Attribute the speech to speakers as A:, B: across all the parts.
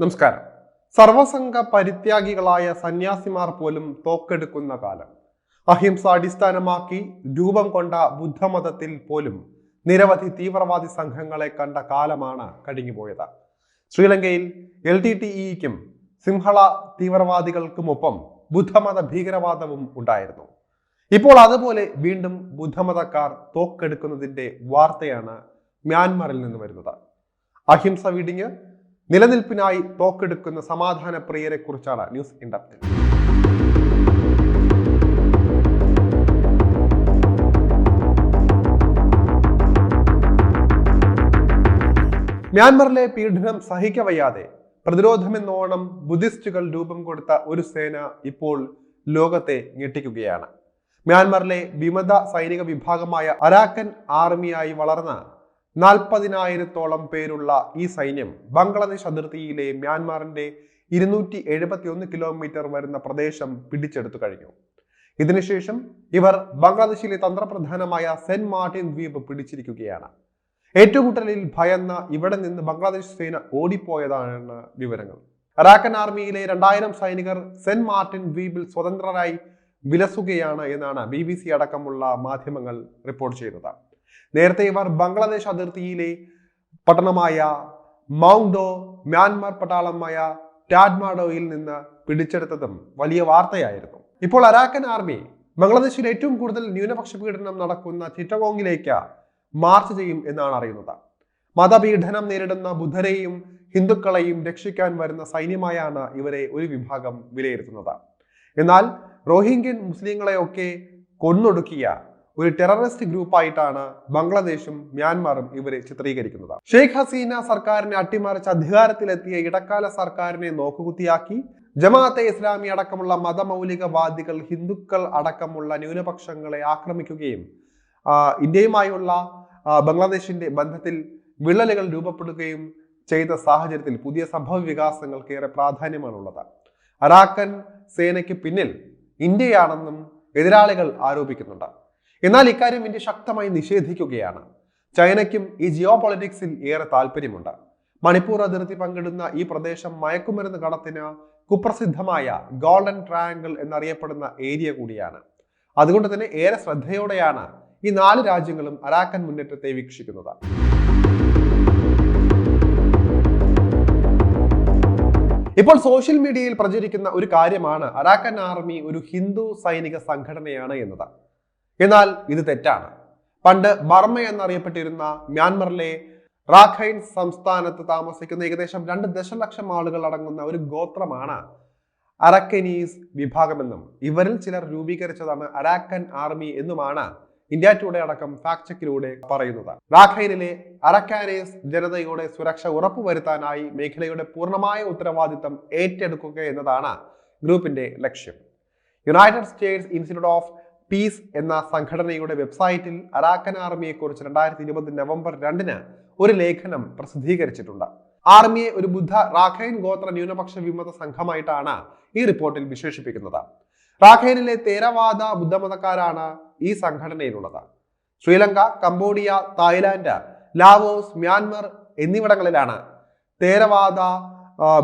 A: നമസ്കാരം. സർവസംഘ പരിത്യാഗികളായ സന്യാസിമാർ പോലും തോക്കെടുക്കുന്ന കാലം. അഹിംസ അടിസ്ഥാനമാക്കി രൂപം കൊണ്ട ബുദ്ധമതത്തിൽ പോലും നിരവധി തീവ്രവാദി സംഘങ്ങളെ കണ്ട കാലമാണ് കഴിഞ്ഞുപോയത് ശ്രീലങ്കയിൽ എൽ ടി ടി ഇക്കും സിംഹള തീവ്രവാദികൾക്കുമൊപ്പം ബുദ്ധമത ഭീകരവാദവും ഉണ്ടായിരുന്നു. ഇപ്പോൾ അതുപോലെ വീണ്ടും ബുദ്ധമതക്കാർ തോക്കെടുക്കുന്നതിന്റെ വാർത്തയാണ് മ്യാൻമറിൽ നിന്ന് വരുന്നത്. അഹിംസ വിടിഞ്ഞ് നിലനിൽപ്പിനായി തോക്കെടുക്കുന്ന സമാധാന പ്രിയരെ കുറിച്ചാണ് ന്യൂസ് ഇൻഡപ്തിൽ മ്യാൻമറിലെ പീഡനം സഹിക്കവയ്യാതെ പ്രതിരോധമെന്നോണം ബുദ്ധിസ്റ്റുകൾ രൂപം കൊടുത്ത ഒരു സേന ഇപ്പോൾ ലോകത്തെ ഞെട്ടിക്കുകയാണ്. മ്യാൻമറിലെ വിമത സൈനിക വിഭാഗമായ അരാക്കൻ ആർമിയായി വളർന്ന നാൽപ്പതിനായിരത്തോളം പേരുള്ള ഈ സൈന്യം ബംഗ്ലാദേശ് അതിർത്തിയിലെ മ്യാൻമാറിന്റെ ഇരുന്നൂറ്റി എഴുപത്തിയൊന്ന് കിലോമീറ്റർ വരുന്ന പ്രദേശം പിടിച്ചെടുത്തു കഴിഞ്ഞു. ഇതിനുശേഷം ഇവർ ബംഗ്ലാദേശിലെ തന്ത്രപ്രധാനമായ സെന്റ് മാർട്ടിൻ ദ്വീപ് പിടിച്ചിരിക്കുകയാണ്. ഏറ്റുമുട്ടലിൽ ഭയന്ന ഇവിടെ നിന്ന് ബംഗ്ലാദേശ് സേന ഓടിപ്പോയതാണ് വിവരങ്ങൾ. അറാക്കൻ ആർമിയിലെ രണ്ടായിരം സൈനികർ സെന്റ് മാർട്ടിൻ ദ്വീപിൽ സ്വതന്ത്രരായി വിലസുകയാണ് എന്നാണ് ബി അടക്കമുള്ള മാധ്യമങ്ങൾ റിപ്പോർട്ട് ചെയ്തത് നേരത്തെ ഇവർ ബംഗ്ലാദേശ് അതിർത്തിയിലെ പട്ടണമായ മൗണ്ടോ മ്യാൻമാർ പട്ടാളമായ ടാഡ്മാഡോയിൽ നിന്ന് പിടിച്ചെടുത്തതും വലിയ വാർത്തയായിരുന്നു. ഇപ്പോൾ അരാക്കൻ ആർമി ബംഗ്ലാദേശിൽ ഏറ്റവും കൂടുതൽ ന്യൂനപക്ഷ പീഡനം നടക്കുന്ന ചിറ്റഗോങ്ങിലേക്ക് മാർച്ച് ചെയ്യും എന്നാണ് അറിയുന്നത്. മതപീഡനം നേരിടുന്ന ബുദ്ധരെയും ഹിന്ദുക്കളെയും രക്ഷിക്കാൻ വരുന്ന സൈന്യമായാണ് ഇവരെ ഒരു വിഭാഗം വിലയിരുത്തുന്നത്. എന്നാൽ റോഹിംഗ്യൻ മുസ്ലിങ്ങളെയൊക്കെ കൊന്നൊടുക്കിയ ഒരു ടെററിസ്റ്റ് ഗ്രൂപ്പായിട്ടാണ് ബംഗ്ലാദേശും മ്യാൻമാറും ഇവരെ ചിത്രീകരിക്കുന്നത്. ഷെയ്ഖ് ഹസീന സർക്കാരിനെ അട്ടിമറിച്ച് അധികാരത്തിലെത്തിയ ഇടക്കാല സർക്കാരിനെ നോക്കുകുത്തിയാക്കി. ജമാഅത്തെ ഇസ്ലാമി അടക്കമുള്ള മതമൗലികവാദികൾ ഹിന്ദുക്കൾ അടക്കമുള്ള ന്യൂനപക്ഷങ്ങളെ ആക്രമിക്കുകയും ഇന്ത്യയുമായുള്ള ബംഗ്ലാദേശിന്റെ ബന്ധത്തിൽ വിള്ളലുകൾ രൂപപ്പെടുകയും ചെയ്ത സാഹചര്യത്തിൽ പുതിയ സംഭവ വികാസങ്ങൾക്ക് ഏറെ പ്രാധാന്യമാണുള്ളത്. അറാക്കൻ സേനയ്ക്ക് പിന്നിൽ ഇന്ത്യയാണെന്നും എതിരാളികൾ ആരോപിക്കുന്നുണ്ട്. എന്നാൽ ഇക്കാര്യം ഇന്ത്യ ശക്തമായി നിഷേധിക്കുകയാണ്. ചൈനയ്ക്കും ഈ ജിയോ പൊളിറ്റിക്സിൽ ഏറെ താല്പര്യമുണ്ട് മണിപ്പൂർ അതിർത്തി പങ്കിടുന്ന ഈ പ്രദേശം മയക്കുമരുന്ന് കടത്തിന് കുപ്രസിദ്ധമായ ഗോൾഡൻ ട്രയാങ്കിൾ എന്നറിയപ്പെടുന്ന ഏരിയ കൂടിയാണ്. അതുകൊണ്ട് തന്നെ ഏറെ ശ്രദ്ധയോടെയാണ് ഈ നാല് രാജ്യങ്ങളും അരാക്കൻ മുന്നേറ്റത്തെ വീക്ഷിക്കുന്നത്. ഇപ്പോൾ സോഷ്യൽ മീഡിയയിൽ പ്രചരിക്കുന്ന ഒരു കാര്യമാണ് അരാക്കൻ ആർമി ഒരു ഹിന്ദു സൈനിക സംഘടനയാണ് എന്നത്. എന്നാൽ ഇത് തെറ്റാണ്. പണ്ട് ബർമ എന്നറിയപ്പെട്ടിരുന്ന മ്യാൻമറിലെ റാഖൈൻ സംസ്ഥാനത്ത് താമസിക്കുന്ന ഏകദേശം രണ്ട് ദശലക്ഷം ആളുകൾ അടങ്ങുന്ന ഒരു ഗോത്രമാണ് അറക്കനീസ് വിഭാഗമെന്നും ഇവരിൽ ചിലർ രൂപീകരിച്ചതാണ് അരാക്കൻ ആർമി എന്നുമാണ് ഇന്ത്യ ടുഡേ അടക്കം ഫാക്ട് ചെക്കിലൂടെ പറയുന്നത്. റാഖൈനിലെ അറക്കാനേസ് ജനതയുടെ സുരക്ഷ ഉറപ്പുവരുത്താനായി മേഖലയുടെ പൂർണമായ ഉത്തരവാദിത്തം ഏറ്റെടുക്കുക എന്നതാണ് ഗ്രൂപ്പിന്റെ ലക്ഷ്യം. United States Institute of Peace എന്ന സംഘടനയുടെ വെബ്സൈറ്റിൽ അറാക്കൻ ആർമിയെക്കുറിച്ച് രണ്ടായിരത്തി ഇരുപത് നവംബർ രണ്ടിന് ഒരു ലേഖനം പ്രസിദ്ധീകരിച്ചിട്ടുണ്ട്. ആർമിയെ ഒരു ബുദ്ധ റാഖൈൻ ഗോത്ര ന്യൂനപക്ഷ വിമത സംഘമായിട്ടാണ് ഈ റിപ്പോർട്ടിൽ വിശേഷിപ്പിക്കുന്നത്. റാഖൈനിലെ തേരവാദ ബുദ്ധമതക്കാരാണ് ഈ സംഘടനയിലുള്ളത്. Sri Lanka Cambodia Thailand Laos Myanmar എന്നിവിടങ്ങളിലാണ് തേരവാദ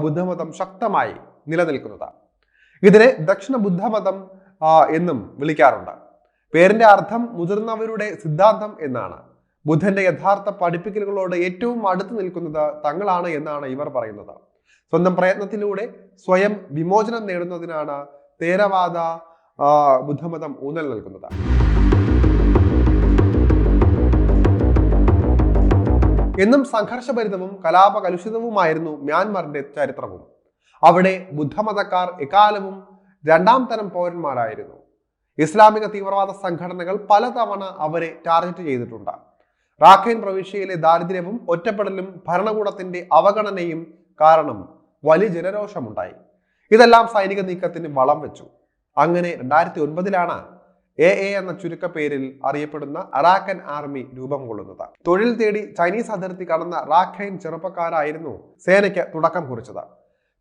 A: ബുദ്ധമതം ശക്തമായി നിലനിൽക്കുന്നത്. ഇതിനെ ദക്ഷിണ ബുദ്ധമതം എന്നും വിളിക്കാറുണ്ട്. പേരിന്റെ അർത്ഥം മുതിർന്നവരുടെ സിദ്ധാന്തം എന്നാണ്. ബുദ്ധന്റെ യഥാർത്ഥ പഠിപ്പിക്കലുകളോട് ഏറ്റവും അടുത്ത് നിൽക്കുന്നത് തങ്ങളാണ് എന്നാണ് ഇവർ പറയുന്നത്. സ്വന്തം പ്രയത്നത്തിലൂടെ സ്വയം വിമോചനം നേടുന്നതിനാണ് തേരവാദ ബുദ്ധമതം ഊന്നൽ നൽകുന്നത്. എന്നും സംഘർഷഭരിതവും കലാപകലുഷിതവുമായിരുന്നു മ്യാൻമറിന്റെ ചരിത്രവും. അവിടെ ബുദ്ധമതക്കാർ എക്കാലവും രണ്ടാം തരം പൗരന്മാരായിരുന്നു. ഇസ്ലാമിക തീവ്രവാദ സംഘടനകൾ പലതവണ അവരെ ടാർഗറ്റ് ചെയ്തിട്ടുണ്ട്. റാഖൈൻ പ്രവിശ്യയിലെ ദാരിദ്ര്യവും ഒറ്റപ്പെടലും ഭരണകൂടത്തിന്റെ അവഗണനയും കാരണം വലിയ ജനരോഷമുണ്ടായി. ഇതെല്ലാം സൈനിക നീക്കത്തിന് വളം വെച്ചു. അങ്ങനെ രണ്ടായിരത്തി ഒൻപതിലാണ് എ എ എന്ന ചുരുക്കപ്പേരിൽ അറിയപ്പെടുന്ന അറാക്കൻ ആർമി രൂപം കൊള്ളുന്നത്. തൊഴിൽ തേടി ചൈനീസ് അതിർത്തി കടന്ന റാഖൈൻ ചെറുപ്പക്കാരായിരുന്നു സേനയ്ക്ക് തുടക്കം കുറിച്ചത്.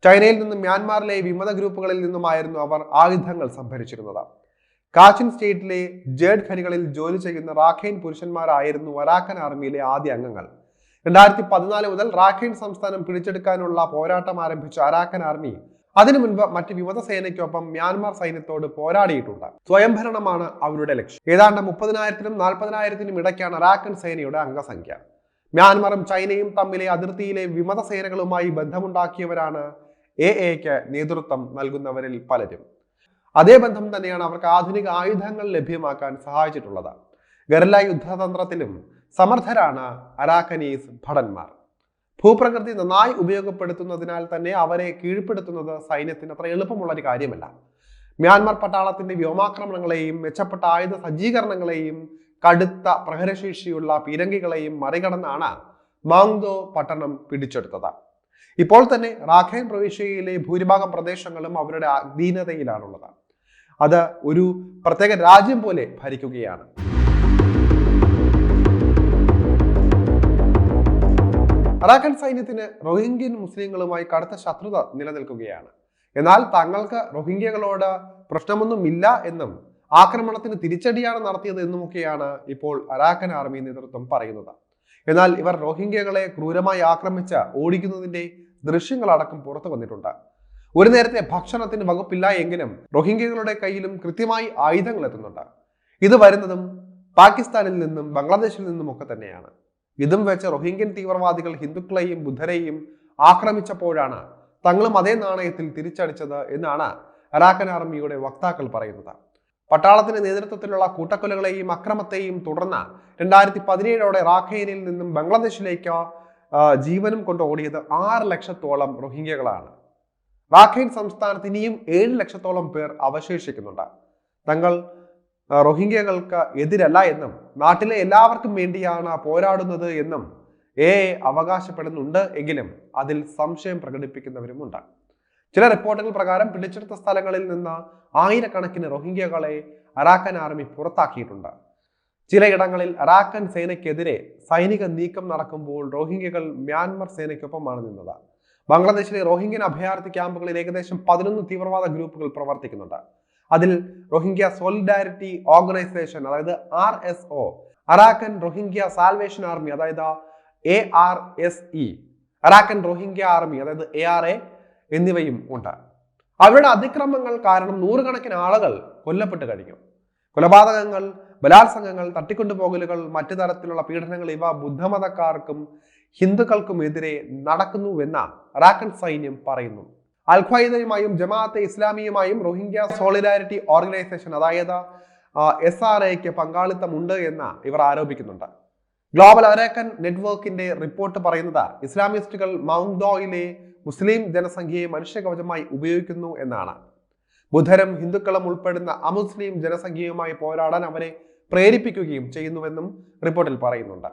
A: ചൈനയിൽ നിന്നും മ്യാൻമാറിലെ വിമത ഗ്രൂപ്പുകളിൽ നിന്നുമായിരുന്നു അവർ ആയുധങ്ങൾ സംഭരിച്ചിരുന്നത്. കാച്ചിൻ സ്റ്റേറ്റിലെ ജേഡ് ഖനികളിൽ ജോലി ചെയ്യുന്ന റാഖൈൻ പുരുഷന്മാരായിരുന്നു വരാക്കൻ ആർമിയിലെ ആദ്യ അംഗങ്ങൾ. രണ്ടായിരത്തി പതിനാല് മുതൽ റാഖൈൻ സംസ്ഥാനം പിടിച്ചെടുക്കാനുള്ള പോരാട്ടം ആരംഭിച്ച അരാക്കൻ ആർമി അതിനു മുൻപ് മറ്റ് വിമത സേനയ്ക്കൊപ്പം മ്യാൻമാർ സൈന്യത്തോട് പോരാടിയിട്ടുണ്ട്. സ്വയംഭരണമാണ് അവരുടെ ലക്ഷ്യം. ഏതാണ്ട് മുപ്പതിനായിരത്തിനും നാൽപ്പതിനായിരത്തിനും ഇടയ്ക്കാണ് അരാക്കൻ സേനയുടെ അംഗസംഖ്യ. മ്യാൻമാറും ചൈനയും തമ്മിലെ അതിർത്തിയിലെ വിമത സേനകളുമായി ബന്ധമുണ്ടാക്കിയവരാണ് എ എക്ക് നേതൃത്വം നൽകുന്നവരിൽ പലരും. അതേ ബന്ധം തന്നെയാണ് അവർക്ക് ആധുനിക ആയുധങ്ങൾ ലഭ്യമാക്കാൻ സഹായിച്ചിട്ടുള്ളത്. ഗറില്ല യുദ്ധതന്ത്രത്തിലും സമർത്ഥരാണ് അരാക്കനീസ് ഭടന്മാർ. ഭൂപ്രകൃതി നന്നായി ഉപയോഗപ്പെടുത്തുന്നതിനാൽ തന്നെ അവരെ കീഴ്പ്പെടുത്തുന്നത് സൈന്യത്തിന് അത്ര എളുപ്പമുള്ള ഒരു കാര്യമല്ല. മ്യാൻമാർ പട്ടാളത്തിന്റെ വ്യോമാക്രമണങ്ങളെയും മെച്ചപ്പെട്ട ആയുധ സജ്ജീകരണങ്ങളെയും കടുത്ത പ്രഹരശേഷിയുള്ള പീരങ്കികളെയും മറികടന്നാണ് മാങ്ദോ പട്ടണം പിടിച്ചെടുത്തത്. ഇപ്പോൾ തന്നെ റാഖൈൻ പ്രവിശ്യയിലെ ഭൂരിഭാഗം പ്രദേശങ്ങളും അവരുടെ അധീനതയിലാണുള്ളത്. അത് ഒരു പ്രത്യേക രാജ്യം പോലെ ഭരിക്കുകയാണ്. അറാക്കൻ സൈന്യത്തിന് റോഹിംഗ്യൻ മുസ്ലിങ്ങളുമായി കടുത്ത ശത്രുത നിലനിൽക്കുകയാണ്. എന്നാൽ തങ്ങൾക്ക് റോഹിംഗ്യകളോട് പ്രശ്നമൊന്നുമില്ല എന്നും ആക്രമണത്തിന് തിരിച്ചടിയാണ് നടത്തിയത് എന്നുമൊക്കെയാണ് ഇപ്പോൾ അറാക്കൻ ആർമി നേതൃത്വം പറയുന്നത്. എന്നാൽ ഇവർ റോഹിംഗ്യകളെ ക്രൂരമായി ആക്രമിച്ച് ഓടിക്കുന്നതിന്റെ ദൃശ്യങ്ങളടക്കം പുറത്തു വന്നിട്ടുണ്ട്. ഒരു നേരത്തെ ഭക്ഷണത്തിന് വകുപ്പില്ല എങ്കിലും റോഹിംഗ്യകളുടെ കയ്യിലും കൃത്യമായി ആയുധങ്ങൾ എത്തുന്നുണ്ട്. ഇത് വരുന്നതും പാകിസ്ഥാനിൽ നിന്നും ബംഗ്ലാദേശിൽ നിന്നും ഒക്കെ തന്നെയാണ്. ഇതും വെച്ച് റോഹിംഗ്യൻ തീവ്രവാദികൾ ഹിന്ദുക്കളെയും ബുദ്ധരെയും ആക്രമിച്ചപ്പോഴാണ് തങ്ങളും അതേ നാണയത്തിൽ തിരിച്ചടിച്ചത് എന്നാണ് അരാക്കൻ ആർമിയുടെ വക്താക്കൾ പറയുന്നത്. പട്ടാളത്തിന്റെ നേതൃത്വത്തിലുള്ള കൂട്ടക്കൊലകളെയും അക്രമത്തെയും തുടർന്ന് രണ്ടായിരത്തി പതിനേഴോടെ റാഖൈനിൽ നിന്നും ബംഗ്ലാദേശിലേക്ക് ജീവനും കൊണ്ട് ഓടിയത് ആറ് ലക്ഷത്തോളം റോഹിംഗ്യകളാണ്. റാഖൈൻ സംസ്ഥാനത്ത് ഇനിയും ഏഴ് ലക്ഷത്തോളം പേർ അവശേഷിക്കുന്നുണ്ട്. തങ്ങൾ റോഹിംഗ്യകൾക്ക് എതിരല്ല എന്നും നാട്ടിലെ എല്ലാവർക്കും വേണ്ടിയാണ് പോരാടുന്നത് എന്നും എ അവകാശപ്പെടുന്നുണ്ട് എങ്കിലും അതിൽ സംശയം പ്രകടിപ്പിക്കുന്നവരുമുണ്ട്. ചില റിപ്പോർട്ടുകൾ പ്രകാരം പിടിച്ചെടുത്ത സ്ഥലങ്ങളിൽ നിന്ന് ആയിരക്കണക്കിന് റോഹിംഗ്യകളെ അറാക്കൻ ആർമി പുറത്താക്കിയിട്ടുണ്ട്. ചിലയിടങ്ങളിൽ അറാക്കൻ സേനയ്ക്കെതിരെ സൈനിക നീക്കം നടക്കുമ്പോൾ റോഹിംഗ്യകൾ മ്യാൻമർ സേനയ്ക്കൊപ്പമാണ് നിന്നത്. ബംഗ്ലാദേശിലെ റോഹിംഗ്യൻ അഭയാർത്ഥി ക്യാമ്പുകളിൽ ഏകദേശം പതിനൊന്ന് തീവ്രവാദ ഗ്രൂപ്പുകൾ പ്രവർത്തിക്കുന്നുണ്ട്. അതിൽ റോഹിംഗ്യ സോളിഡാരിറ്റി ഓർഗനൈസേഷൻ അതായത് R S O Arakan Rohingya salvation army അതായത് A R S E Rohingya army അതായത് എ ആർ എ എന്നിവയും ഉണ്ട്. അവരുടെ അതിക്രമങ്ങൾ കാരണം നൂറുകണക്കിന് ആളുകൾ കൊല്ലപ്പെട്ട് കഴിഞ്ഞു. കൊലപാതകങ്ങൾ ബലാത്സംഗങ്ങൾ തട്ടിക്കൊണ്ടുപോകലുകൾ മറ്റു തരത്തിലുള്ള പീഡനങ്ങൾ ഇവ ബുദ്ധമതക്കാർക്കും ഹിന്ദുക്കൾക്കുമെതിരെ നടക്കുന്നുവെന്ന റാക്കൻ സൈന്യം പറയുന്നു. അൽ ഖ്വയ്ദയുമായും ജമാഅത്തെ ഇസ്ലാമിയുമായും റോഹിംഗ്യ സോളിഡാരിറ്റി ഓർഗനൈസേഷൻ അതായത് എസ് ആർ എക്ക് പങ്കാളിത്തമുണ്ട് എന്ന് ഇവർ ആരോപിക്കുന്നുണ്ട്. ഗ്ലോബൽ അരാക്കൻ നെറ്റ്വർക്കിന്റെ റിപ്പോർട്ട് പറയുന്നത് ഇസ്ലാമിസ്റ്റുകൾ മൗങ്ദോയിലെ മുസ്ലിം ജനസംഖ്യയെ മനുഷ്യകവചമായി ഉപയോഗിക്കുന്നു എന്നാണ്. ബുധരം ഹിന്ദുക്കളും ഉൾപ്പെടുന്ന അമുസ്ലിം ജനസംഖ്യയുമായി പോരാടാൻ അവരെ പ്രേരിപ്പിക്കുകയും ചെയ്യുന്നുവെന്നും റിപ്പോർട്ടിൽ പറയുന്നുണ്ട്.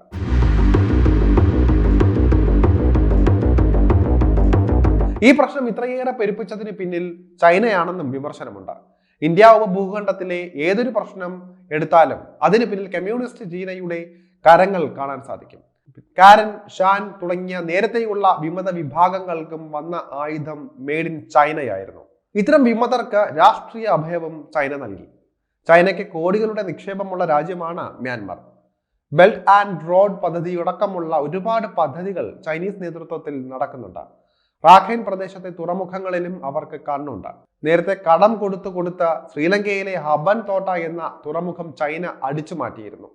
A: ഈ പ്രശ്നം ഇത്രയേറെ പെരുപ്പിച്ചതിന് പിന്നിൽ ചൈനയാണെന്നും വിമർശനമുണ്ട്. ഇന്ത്യ ഉപഭൂഖണ്ഡത്തിലെ ഏതൊരു പ്രശ്നം എടുത്താലും അതിന് പിന്നിൽ കമ്മ്യൂണിസ്റ്റ് ചീനയുടെ കരങ്ങൾ കാണാൻ സാധിക്കും. കാരൻ ഷാൻ തുടങ്ങിയ നേരത്തെയുള്ള വിമത വിഭാഗങ്ങൾക്കും വന്ന ആയുധം മെയ്ഡ് ഇൻ ചൈനയായിരുന്നു. ഇത്തരം വിമതർക്ക് രാഷ്ട്രീയ അഭയവും ചൈന നൽകി. ചൈനയ്ക്ക് കോടികളുടെ നിക്ഷേപമുള്ള രാജ്യമാണ് മ്യാൻമർ. ബെൽറ്റ് ആൻഡ് റോഡ് പദ്ധതിയടക്കമുള്ള ഒരുപാട് പദ്ധതികൾ ചൈനീസ് നേതൃത്വത്തിൽ നടക്കുന്നുണ്ട്. റാഖൈൻ പ്രദേശത്തെ തുറമുഖങ്ങളിലും അവർക്ക് കണ്ണുണ്ട്. നേരത്തെ കടം കൊടുത്തു കൊടുത്ത ശ്രീലങ്കയിലെ ഹബൻ തോട്ട എന്ന തുറമുഖം ചൈന അടിച്ചു മാറ്റിയിരുന്നു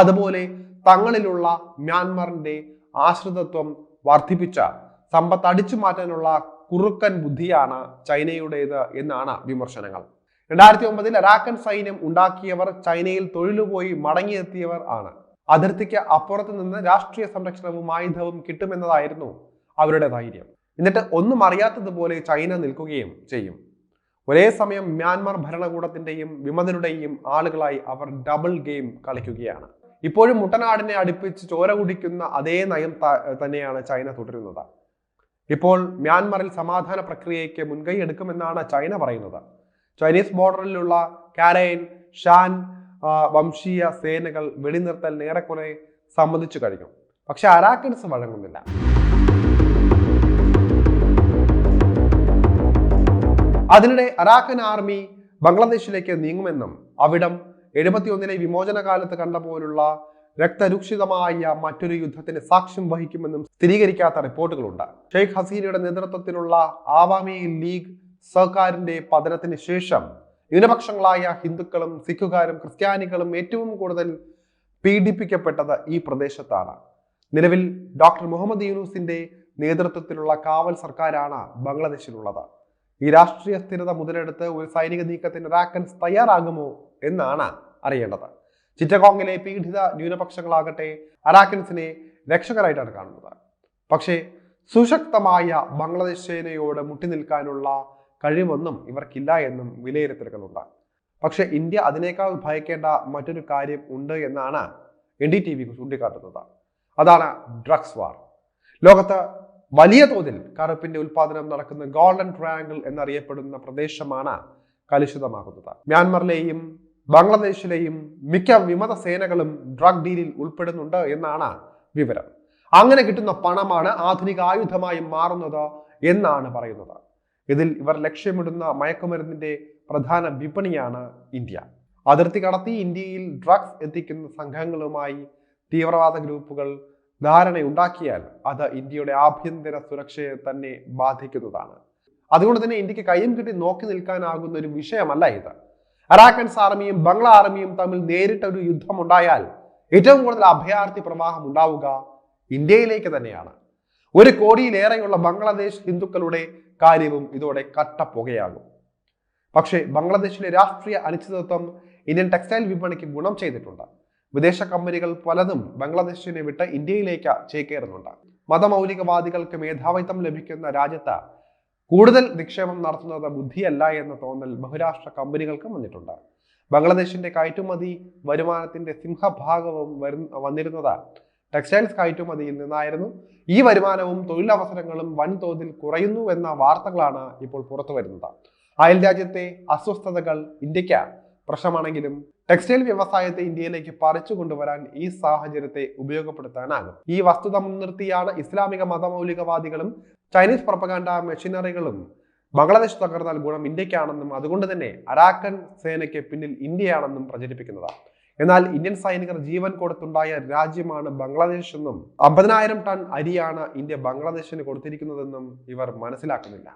A: അതുപോലെ തങ്ങളിലുള്ള മ്യാൻമറിന്റെ ആശ്രിതത്വം വർദ്ധിപ്പിച്ച സമ്പത്ത് അടിച്ചു മാറ്റാനുള്ള കുറുക്കൻ ബുദ്ധിയാണ് ചൈനയുടേത് എന്നാണ് വിമർശനങ്ങൾ. രണ്ടായിരത്തി ഒമ്പതിൽ അരാക്കൻ സൈന്യം ഉണ്ടാക്കിയവർ ചൈനയിൽ തൊഴിലുപോയി മടങ്ങിയെത്തിയവർ ആണ്. അതിർത്തിക്ക് അപ്പുറത്ത് നിന്ന് രാഷ്ട്രീയ സംരക്ഷണവും ആയുധവും കിട്ടുമെന്നതായിരുന്നു അവരുടെ ധൈര്യം. എന്നിട്ട് ഒന്നും അറിയാത്തതുപോലെ ചൈന നിൽക്കുകയും ചെയ്യും. ഒരേ സമയം മ്യാൻമാർ ഭരണകൂടത്തിന്റെയും വിമതരുടെയും ആളുകളായി അവർ ഡബിൾ ഗെയിം കളിക്കുകയാണ്. ഇപ്പോഴും മുട്ടനാടിനെ അടുപ്പിച്ച് ചോര കുടിക്കുന്ന അതേ നയം തന്നെയാണ് ചൈന തുടരുന്നത്. ഇപ്പോൾ മ്യാൻമറിൽ സമാധാന പ്രക്രിയയ്ക്ക് മുൻകൈ എടുക്കുമെന്നാണ് ചൈന പറയുന്നത്. ചൈനീസ് ബോർഡറിലുള്ള കാരൈൻ ഷാൻ വംശീയ സേനകൾ വെടിനിർത്തൽ ഏറെക്കുറെ സമ്മതിച്ചു കഴിഞ്ഞു. പക്ഷെ അരാക്കൻസ് വഴങ്ങുന്നില്ല. അതിനിടെ അരാക്കൻ ആർമി ബംഗ്ലാദേശിലേക്ക് നീങ്ങുമെന്നും അവിടം എഴുപത്തിയൊന്നിലെ വിമോചന കാലത്ത് കണ്ട പോലുള്ള രക്തരൂക്ഷിതമായ മറ്റൊരു യുദ്ധത്തിന് സാക്ഷ്യം വഹിക്കുമെന്നും സ്ഥിരീകരിക്കാത്ത റിപ്പോർട്ടുകളുണ്ട്. ഷെയ്ഖ് ഹസീനയുടെ നേതൃത്വത്തിലുള്ള ആവാമി ലീഗ് സർക്കാരിന്റെ പതനത്തിന് ശേഷം ന്യൂനപക്ഷങ്ങളായ ഹിന്ദുക്കളും സിഖുകാരും ക്രിസ്ത്യാനികളും ഏറ്റവും കൂടുതൽ പീഡിപ്പിക്കപ്പെട്ടത് ഈ പ്രദേശത്താണ്. നിലവിൽ ഡോക്ടർ മുഹമ്മദ് യൂനൂസിന്റെ നേതൃത്വത്തിലുള്ള കാവൽ സർക്കാരാണ് ബംഗ്ലാദേശിലുള്ളത്. ഈ രാഷ്ട്രീയ സ്ഥിരത മുതലെടുത്ത് ഒരു സൈനിക നീക്കത്തിന് റാക്കൻസ് തയ്യാറാകുമോ എന്നാണ് അറിയേണ്ടത് ചിറ്റഗോങ്ങിലെ പീഡിത ന്യൂനപക്ഷങ്ങളാകട്ടെ അറാക്കൻസിനെ രക്ഷകരായിട്ടാണ് കാണുന്നത്. പക്ഷേ സുശക്തമായ ബംഗ്ലാദേശ് സേനയോട് മുട്ടിനിൽക്കാനുള്ള കഴിവൊന്നും ഇവർക്കില്ല എന്നും വിലയിരുത്തലുകളുണ്ട്. പക്ഷെ ഇന്ത്യ അതിനേക്കാൾ ഭയക്കേണ്ട മറ്റൊരു കാര്യം ഉണ്ട് എന്നാണ് എൻ ഡി ടി വി ചൂണ്ടിക്കാട്ടുന്നത്. അതാണ് ഡ്രഗ്സ് വാർ. ലോകത്ത് വലിയ തോതിൽ കറുപ്പിന്റെ ഉൽപാദനം നടക്കുന്ന ഗോൾഡൻ ട്രയാങ്കിൾ എന്നറിയപ്പെടുന്ന പ്രദേശമാണ് കലുഷിതമാകുന്നത്. മ്യാൻമറിലെയും ബംഗ്ലാദേശിലെയും മിക്ക വിമത സേനകളും ഡ്രഗ് ഡീലിൽ ഉൾപ്പെടുന്നുണ്ട് എന്നാണ് വിവരം. അങ്ങനെ കിട്ടുന്ന പണമാണ് ആധുനിക ആയുധമായി മാറുന്നത് എന്നാണ് പറയുന്നത്. ഇതിൽ ഇവർ ലക്ഷ്യമിടുന്ന മയക്കുമരുന്നിന്റെ പ്രധാന വിപണിയാണ് ഇന്ത്യ. അതിർത്തി കടത്തി ഇന്ത്യയിൽ ഡ്രഗ്സ് എത്തിക്കുന്ന സംഘങ്ങളുമായി തീവ്രവാദ ഗ്രൂപ്പുകൾ ധാരണയുണ്ടാക്കിയാൽ അത് ഇന്ത്യയുടെ ആഭ്യന്തര സുരക്ഷയെ തന്നെ ബാധിക്കുന്നതാണ്. അതുകൊണ്ട് തന്നെ ഇന്ത്യയ്ക്ക് കയ്യും കിട്ടി നോക്കി നിൽക്കാനാകുന്ന ഒരു വിഷയമല്ല ഇത്. അറാക്കൻസ് ആർമിയും ബംഗ്ല ആർമിയും തമ്മിൽ നേരിട്ട ഒരു യുദ്ധം ഉണ്ടായാൽ ഏറ്റവും കൂടുതൽ അഭയാർത്ഥി പ്രവാഹം ഉണ്ടാവുക ഇന്ത്യയിലേക്ക് തന്നെയാണ്. ഒരു കോടിയിലേറെയുള്ള ബംഗ്ലാദേശ് ഹിന്ദുക്കളുടെ കാര്യവും ഇതോടെ കട്ടപ്പുകയാകും. പക്ഷേ ബംഗ്ലാദേശിലെ രാഷ്ട്രീയ അനിശ്ചിതത്വം ഇന്ത്യൻ ടെക്സ്റ്റൈൽ വിപണിക്ക് ഗുണം ചെയ്തിട്ടുണ്ട്. വിദേശ കമ്പനികൾ പലതും ബംഗ്ലാദേശിനെ വിട്ട് ഇന്ത്യയിലേക്ക് ചേക്കേറുന്നുണ്ട്. മതമൗലികവാദികൾക്ക് മേധാവിത്വം ലഭിക്കുന്ന രാജ്യത്ത് കൂടുതൽ നിക്ഷേപം നടത്തുന്നത് ബുദ്ധിയല്ല എന്ന തോന്നൽ ബഹുരാഷ്ട്ര കമ്പനികൾക്കും വന്നിട്ടുണ്ട്. ബംഗ്ലാദേശിന്റെ കയറ്റുമതി വരുമാനത്തിന്റെ സിംഹഭാഗവും വരുന്ന വന്നിരുന്നത് ടെക്സ്റ്റൈൽസ് കയറ്റുമതിയിൽ നിന്നായിരുന്നു. ഈ വരുമാനവും തൊഴിലവസരങ്ങളും വൻതോതിൽ കുറയുന്നു എന്ന വാർത്തകളാണ് ഇപ്പോൾ പുറത്തു വരുന്നത് അയൽ രാജ്യത്തെ അസ്വസ്ഥതകൾ ഇന്ത്യയ്ക്ക് പ്രശ്നമാണെങ്കിലും ടെക്സ്റ്റൈൽ വ്യവസായത്തെ ഇന്ത്യയിലേക്ക് പറിച്ചു കൊണ്ടുവരാൻ ഈ സാഹചര്യത്തെ ഉപയോഗപ്പെടുത്താനാകും. ഈ വസ്തുത മുൻനിർത്തിയാണ് ഇസ്ലാമിക മതമൗലികവാദികളും ചൈനീസ് പ്രൊപ്പഗാൻഡ മെഷീനറികളും ബംഗ്ലാദേശ് തകർന്നാൽ ഗുണം ഇന്ത്യക്കാണെന്നും അതുകൊണ്ട് തന്നെ അരാക്കൻ സേനയ്ക്ക് പിന്നിൽ ഇന്ത്യയാണെന്നും പ്രചരിപ്പിക്കുന്നത് എന്നാൽ ഇന്ത്യൻ സൈനികർ ജീവൻ കൊടുത്തുണ്ടായ രാജ്യമാണ് ബംഗ്ലാദേശ് എന്നും അമ്പതിനായിരം ടൺ അരിയാണ് ഇന്ത്യ ബംഗ്ലാദേശിന് കൊടുത്തിരിക്കുന്നതെന്നും ഇവർ മനസ്സിലാക്കുന്നില്ല.